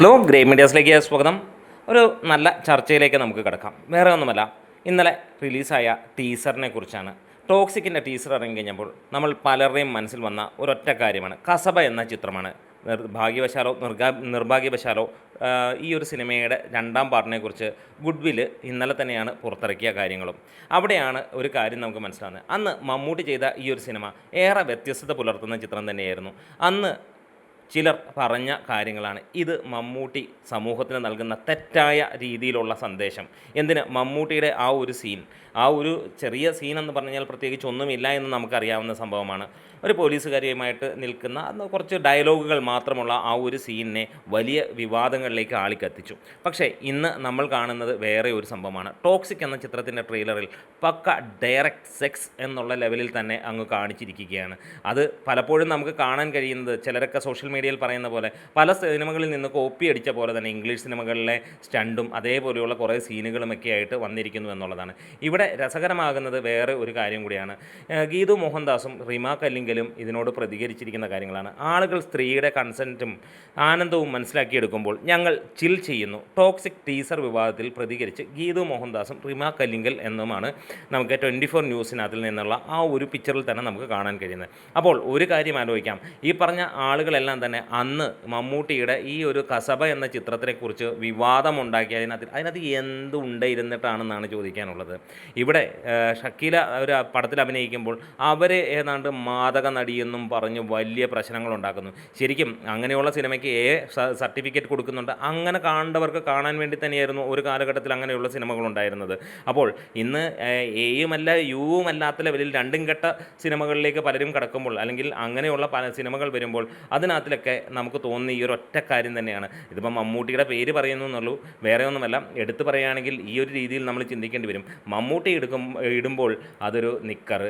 Hello grey മീഡിയാസിലേക്ക് സ്വാഗതം. ഒരു നല്ല ചർച്ചയിലേക്ക് നമുക്ക് കിടക്കാം. വേറെ ഒന്നുമല്ല ഇന്നലെ റിലീസായ ടീസറിനെ കുറിച്ചാണ്. ടോക്സിക്കിന്റെ ടീസർ ഇറങ്ങി കഴിഞ്ഞപ്പോൾ നമ്മൾ പലരുടെയും മനസ്സിൽ വന്ന ഒരൊറ്റ കാര്യമാണ്. കസബ എന്ന ചിത്രമാണ്. നിർഭാഗ്യവശാലോ നിർഗാ നിർഭാഗ്യവശാലോ ഈ ഒരു സിനിമയുടെ രണ്ടാം പാർട്ടിനെക്കുറിച്ച് ഗുഡ് വിൽ ഇന്നലെ തന്നെയാണ് പുറത്തിറക്കിയ കാര്യങ്ങളും. അവിടെയാണ് ഒരു കാര്യം നമുക്ക് മനസ്സിലാകുന്നത് അന്ന് മമ്മൂട്ടി ചെയ്ത ഈ ഒരു സിനിമ ഏറെ വ്യത്യസ്തത പുലർത്തുന്ന ചിത്രം തന്നെയായിരുന്നു. അന്ന് ചിലർ പറഞ്ഞ കാര്യങ്ങളാണ്. ഇത് മമ്മൂട്ടി സമൂഹത്തിന് നൽകുന്ന തെറ്റായ രീതിയിലുള്ള സന്ദേശം. എന്തിന്? മമ്മൂട്ടിയുടെ ആ ഒരു സീൻ ആ ഒരു ചെറിയ സീൻ എന്ന് പറഞ്ഞാൽ പ്രത്യേകിച്ച് ഒന്നുമില്ല എന്ന് നമുക്കറിയാവുന്ന സംഭവമാണ്. ഒരു പോലീസുകാരിയുമായിട്ട് നിൽക്കുന്ന കുറച്ച് ഡയലോഗുകൾ മാത്രമുള്ള ആ ഒരു സീനിനെ വലിയ വിവാദങ്ങളിലേക്ക് ആളിക്കത്തിച്ചു. പക്ഷേ ഇന്ന് നമ്മൾ കാണുന്നത് വേറെ ഒരു സംഭവമാണ്. ടോക്സിക് എന്ന ചിത്രത്തിന്റെ ട്രെയിലറിൽ പക്ക ഡയറക്റ്റ് സെക്സ് എന്നുള്ള ലെവലിൽ തന്നെ അങ്ങ് കാണിച്ചിരിക്കുകയാണ്. അത് പലപ്പോഴും നമുക്ക് കാണാൻ കഴിയുന്നത് ചിലരൊക്കെ സോഷ്യൽ മീഡിയയിൽ പറയുന്ന പോലെ പല സിനിമകളിൽ നിന്ന് കോപ്പി അടിച്ച പോലെ തന്നെ ഇംഗ്ലീഷ് സിനിമകളിലെ സ്റ്റണ്ടും അതേപോലെയുള്ള കുറേ സീനുകളുമൊക്കെ ആയിട്ട് വന്നിരിക്കുന്നു എന്നുള്ളതാണ്. ഇവിടെ രസകരമാകുന്നത് വേറെ ഒരു കാര്യം കൂടിയാണ്. ഗീതു മോഹൻദാസും റിമ കല്ലിങ്കലും ഇതിനോട് പ്രതികരിച്ചിരിക്കുന്ന കാര്യങ്ങളാണ്. ആളുകൾ സ്ത്രീയുടെ കൺസെന്റും ആനന്ദവും മനസ്സിലാക്കിയെടുക്കുമ്പോൾ ഞങ്ങൾ ചിൽ ചെയ്യുന്നു. ടോക്സിക് ടീസർ വിവാദത്തിൽ പ്രതികരിച്ച് ഗീതു മോഹൻദാസും റിമ കല്ലിങ്കൽ എന്നുമാണ് നമുക്ക് ട്വന്റി ഫോർ ന്യൂസിനകത്തിൽ നിന്നുള്ള ആ ഒരു പിക്ചറിൽ തന്നെ നമുക്ക് കാണാൻ കഴിയുന്നത്. അപ്പോൾ ഒരു കാര്യം ആലോചിക്കാം. ഈ പറഞ്ഞ ആളുകളെല്ലാം തന്നെ അന്ന് മമ്മൂട്ടിയുടെ ഈ ഒരു കസബ എന്ന ചിത്രത്തിനെക്കുറിച്ച് വിവാദമുണ്ടാക്കി. അതിനകത്ത് അതിനകത്ത് എന്തുണ്ട് ഇരുന്നിട്ടാണെന്നാണ് ചോദിക്കാനുള്ളത്. ഇവിടെ ഷക്കീല ഒരു പടത്തിൽ അഭിനയിക്കുമ്പോൾ അവരെ ഏതാണ്ട് മാതക നടിയെന്നും പറഞ്ഞ് വലിയ പ്രശ്നങ്ങൾ ഉണ്ടാക്കുന്നു ശരിക്കും അങ്ങനെയുള്ള സിനിമയ്ക്ക് എ സർട്ടിഫിക്കറ്റ് കൊടുക്കുന്നുണ്ട്. അങ്ങനെ കാണേണ്ടവർക്ക് കാണാൻ വേണ്ടി തന്നെയായിരുന്നു ഒരു കാലഘട്ടത്തിൽ അങ്ങനെയുള്ള സിനിമകളുണ്ടായിരുന്നത്. അപ്പോൾ ഇന്ന് എയുമല്ല യുവും അല്ലാത്ത ലെവലിൽ രണ്ടും ഘട്ട സിനിമകളിലേക്ക് പലരും കടക്കുമ്പോൾ അല്ലെങ്കിൽ അങ്ങനെയുള്ള പല സിനിമകൾ വരുമ്പോൾ അതിനകത്തിലൊക്കെ നമുക്ക് തോന്നുന്ന ഈ ഒരു ഒറ്റ കാര്യം തന്നെയാണ്. ഇതിപ്പോൾ മമ്മൂട്ടിയുടെ പേര് പറയുന്നു എന്നുള്ളൂ. വേറെ ഒന്നുമല്ല. എടുത്തു പറയുകയാണെങ്കിൽ ഈ ഒരു രീതിയിൽ നമ്മൾ ചിന്തിക്കേണ്ടി വരും. മമ്മൂട്ടി എടുക്കും ഇടുമ്പോൾ അതൊരു നിക്കർ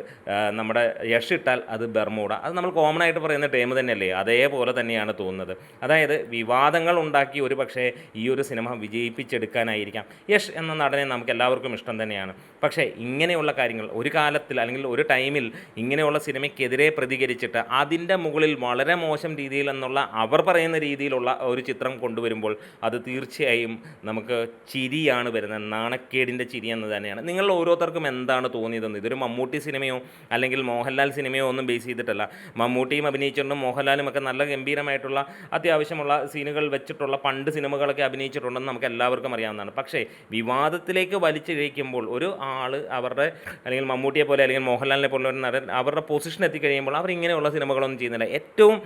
നമ്മുടെ യഷ് ഇട്ടാൽ അത് ബെർമൂട അത് നമ്മൾ കോമൺ ആയിട്ട് പറയുന്ന ടേം തന്നെയല്ലേ? അതേപോലെ തന്നെയാണ് തോന്നുന്നത്. അതായത് വിവാദങ്ങൾ ഉണ്ടാക്കി ഒരു പക്ഷേ ഈ ഒരു സിനിമ വിജയിപ്പിച്ചെടുക്കാനായിരിക്കാം. യഷ് എന്ന നടനെ നമുക്ക് എല്ലാവർക്കും ഇഷ്ടം തന്നെയാണ്. പക്ഷേ ഇങ്ങനെയുള്ള കാര്യങ്ങൾ ഒരു കാലത്തിൽ അല്ലെങ്കിൽ ഒരു ടൈമിൽ ഇങ്ങനെയുള്ള സിനിമയ്ക്കെതിരെ പ്രതികരിച്ചിട്ട് അതിന്റെ മുകളിൽ വളരെ മോശം രീതിയിൽ എന്നുള്ള അവർ പറയുന്ന രീതിയിലുള്ള ഒരു ചിത്രം കൊണ്ടുവരുമ്പോൾ അത് തീർച്ചയായും നമുക്ക് ചിരിയാണ് വരുന്നത്. നാണക്കേടിന്റെ ചിരി എന്ന് തന്നെയാണ്. നിങ്ങൾ ഓരോരുത്തർക്കും എന്താണ് തോന്നിയതെന്ന്? ഇതൊരു മമ്മൂട്ടി സിനിമയോ അല്ലെങ്കിൽ മോഹൻലാൽ സിനിമയോ ഒന്നും ബേസ് ചെയ്തിട്ടല്ല. മമ്മൂട്ടിയും അഭിനയിച്ചിട്ടുണ്ട്. മോഹൻലാലും ഒക്കെ നല്ല ഗംഭീരമായിട്ടുള്ള അത്യാവശ്യമുള്ള സീനുകൾ വെച്ചിട്ടുള്ള പണ്ട് സിനിമകളൊക്കെ അഭിനയിച്ചിട്ടുണ്ടെന്ന് നമുക്ക് എല്ലാവർക്കും അറിയാവുന്നതാണ്. പക്ഷേ വിവാദത്തിലേക്ക് വലിച്ചിഴയ്ക്കുമ്പോൾ ഒരു ആൾ അവരുടെ അല്ലെങ്കിൽ മമ്മൂട്ടിയെ പോലെ അല്ലെങ്കിൽ മോഹൻലാലിനെ പോലെ ഒരു നടൻ അവരുടെ പൊസിഷൻ എത്തിക്കഴിയുമ്പോൾ അവർ ഇങ്ങനെയുള്ള സിനിമകളൊന്നും ചെയ്യുന്നില്ല. ഏറ്റവും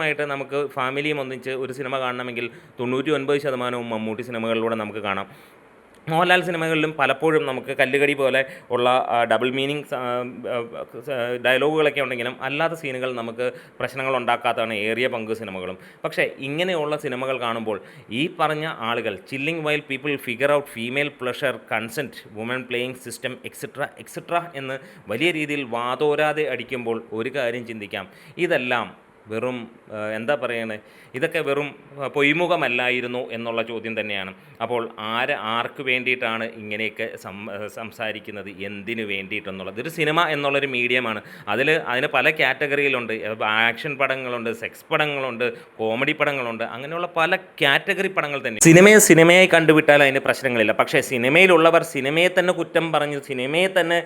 വിശ്വസനീയമായിട്ട് നമുക്ക് ഫാമിലിയും ഒന്നിച്ച് ഒരു സിനിമ കാണണമെങ്കിൽ തൊണ്ണൂറ്റി ഒൻപത് ശതമാനവും മമ്മൂട്ടി സിനിമകളിലൂടെ നമുക്ക് കാണാം. മോഹൻലാൽ സിനിമകളിലും പലപ്പോഴും നമുക്ക് കല്ലുകടി പോലെ ഉള്ള ഡബിൾ മീനിങ് ഡയലോഗുകളൊക്കെ ഉണ്ടെങ്കിലും അല്ലാത്ത സീനുകൾ നമുക്ക് പ്രശ്നങ്ങൾ ഉണ്ടാക്കാത്തതാണ് ഏറിയ പങ്ക് സിനിമകളും. പക്ഷേ ഇങ്ങനെയുള്ള സിനിമകൾ കാണുമ്പോൾ ഈ പറഞ്ഞ ആളുകൾ chilling while people figure out female pleasure consent woman playing system etcetera etcetera എന്ന് വലിയ രീതിയിൽ വാതോരാതെ അടിക്കുമ്പോൾ ഒരു കാര്യം ചിന്തിക്കാം. ഇതെല്ലാം വെറും എന്താ പറയണേ? ഇതൊക്കെ വെറും പൊയ്മുഖമല്ലായിരുന്നു എന്നുള്ള ചോദ്യം തന്നെയാണ്. അപ്പോൾ ആര് ആർക്ക് വേണ്ടിയിട്ടാണ് ഇങ്ങനെയൊക്കെ സംസാരിക്കുന്നത്? എന്തിനു വേണ്ടിയിട്ടെന്നുള്ളത്? ഒരു സിനിമ എന്നുള്ളൊരു മീഡിയമാണ്. അതിൽ അതിന് പല കാറ്റഗറിയിലുണ്ട്. ആക്ഷൻ പടങ്ങളുണ്ട് സെക്സ് പടങ്ങളുണ്ട് കോമഡി പടങ്ങളുണ്ട് അങ്ങനെയുള്ള പല കാറ്റഗറി പടങ്ങൾ തന്നെ. സിനിമയെ സിനിമയായി കണ്ടുവിട്ടാൽ അതിന് പ്രശ്നങ്ങളില്ല. പക്ഷേ സിനിമയിലുള്ളവർ സിനിമയെ തന്നെ കുറ്റം പറഞ്ഞ് സിനിമയെ തന്നെ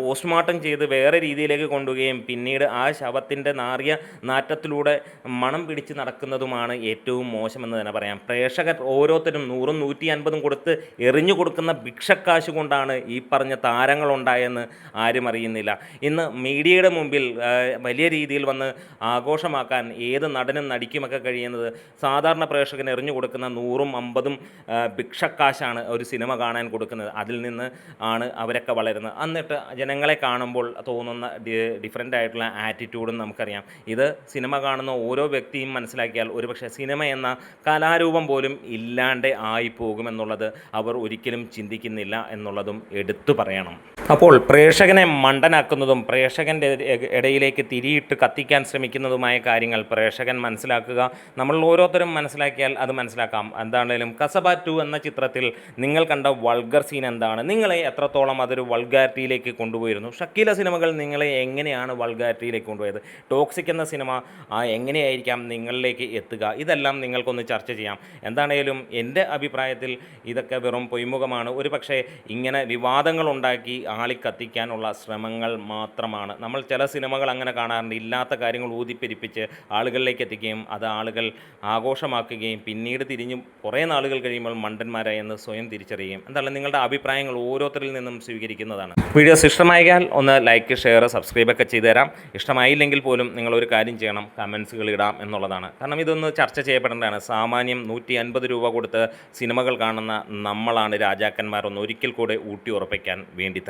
പോസ്റ്റ്മോർട്ടം ചെയ്ത് വേറെ രീതിയിലേക്ക് കൊണ്ടുപോവുകയും പിന്നീട് ആ ശവത്തിന്റെ നാറിയ നാറ്റത്തിലൂടെ മണം പിടിച്ച് നടക്കുന്നതുമാണ് ഏറ്റവും മോശമെന്ന് തന്നെ പറയാം. പ്രേക്ഷകർ ഓരോരുത്തരും നൂറും നൂറ്റി അൻപതും കൊടുത്ത് എറിഞ്ഞു കൊടുക്കുന്ന ഭിക്ഷക്കാശ് കൊണ്ടാണ് ഈ പറഞ്ഞ താരങ്ങളുണ്ടായെന്ന് ആരും അറിയുന്നില്ല. ഇന്ന് മീഡിയയുടെ മുമ്പിൽ വലിയ രീതിയിൽ വന്ന് ആഘോഷമാക്കാൻ ഏത് നടനും നടിക്കുമൊക്കെ കഴിയുന്നത് സാധാരണ പ്രേക്ഷകന് എറിഞ്ഞു കൊടുക്കുന്ന നൂറും അമ്പതും ഭിക്ഷക്കാശാണ് ഒരു സിനിമ കാണാൻ കൊടുക്കുന്നത്. അതിൽ നിന്ന് ആണ് അവരൊക്കെ വളരുന്നത്. എന്നിട്ട് ജനങ്ങളെ കാണുമ്പോൾ തോന്നുന്ന ഡിഫറെന്റ് ആയിട്ടുള്ള ആറ്റിറ്റ്യൂഡും നമുക്കറിയാം. ഇത് സിനിമ കാണുന്ന ഓരോ വ്യക്തിയും മനസ്സിലാക്കിയാൽ ഒരുപക്ഷെ സിനിമ എന്ന കലാരൂപം പോലും ഇല്ലാണ്ട് ആയിപ്പോകുമെന്നുള്ളത് അവർ ഒരിക്കലും ചിന്തിക്കുന്നില്ല എന്നുള്ളതും എടുത്തു പറയണം. അപ്പോൾ പ്രേക്ഷകനെ മണ്ടനാക്കുന്നതും പ്രേക്ഷകന്റെ ഇടയിലേക്ക് തിരിയിട്ട് കത്തിക്കാൻ ശ്രമിക്കുന്നതുമായ കാര്യങ്ങൾ പ്രേക്ഷകൻ മനസ്സിലാക്കുക. നമ്മൾ ഓരോരുത്തരും മനസ്സിലാക്കിയാൽ അത് മനസ്സിലാക്കാം. എന്താണേലും കസബ ടു എന്ന ചിത്രത്തിൽ നിങ്ങൾ കണ്ട വൾഗർ സീൻ എന്താണ്? നിങ്ങളെ എത്രത്തോളം അതൊരു വൾഗാരിറ്റിയിലേക്ക് കൊണ്ടുപോയിരുന്നു? ഷക്കീല സിനിമകൾ നിങ്ങളെ എങ്ങനെയാണ് വൾഗാരിറ്റിയിലേക്ക് കൊണ്ടുപോയത്? ടോക്സിക് എന്ന സിനിമ എങ്ങനെയായിരിക്കാം നിങ്ങളിലേക്ക് എത്തുക? ഇതെല്ലാം നിങ്ങൾക്കൊന്ന് ചർച്ച ചെയ്യാം. എന്താണേലും എന്റെ അഭിപ്രായത്തിൽ ഇതൊക്കെ വെറും പൊയ്മുഖമാണ്. ഒരു ഇങ്ങനെ വിവാദങ്ങൾ ഉണ്ടാക്കി കത്തിക്കാനുള്ള ശ്രമങ്ങൾ മാത്രമാണ്. നമ്മൾ ചില സിനിമകൾ അങ്ങനെ കാണാറുണ്ട്. ഇല്ലാത്ത കാര്യങ്ങൾ ഊതിപ്പെരിപ്പിച്ച് ആളുകളിലേക്ക് എത്തിക്കുകയും അത് ആളുകൾ ആഘോഷമാക്കുകയും പിന്നീട് തിരിഞ്ഞ് കുറേ നാളുകൾ കഴിയുമ്പോൾ മണ്ടന്മാരായെന്ന് സ്വയം തിരിച്ചറിയുകയും എന്താണ് നിങ്ങളുടെ അഭിപ്രായങ്ങൾ ഓരോരുത്തരിൽ നിന്നും സ്വീകരിക്കുന്നതാണ്. വീഡിയോസ് ഇഷ്ടമായാൽ ഒന്ന് ലൈക്ക് ഷെയർ സബ്സ്ക്രൈബ് ഒക്കെ ചെയ്തു തരാം. ഇഷ്ടമായില്ലെങ്കിൽ പോലും നിങ്ങൾ ഒരു കാര്യം ചെയ്യണം. കമൻസുകൾ ഇടാം എന്നുള്ളതാണ്. കാരണം ഇതൊന്ന് ചർച്ച ചെയ്യപ്പെടേണ്ടതാണ്. സാമാന്യം നൂറ്റി അൻപത് രൂപ കൊടുത്ത് സിനിമകൾ കാണുന്ന നമ്മളാണ് രാജാക്കന്മാരൊന്ന് ഒരിക്കൽ കൂടെ ഊട്ടി ഉറപ്പിക്കാൻ വേണ്ടി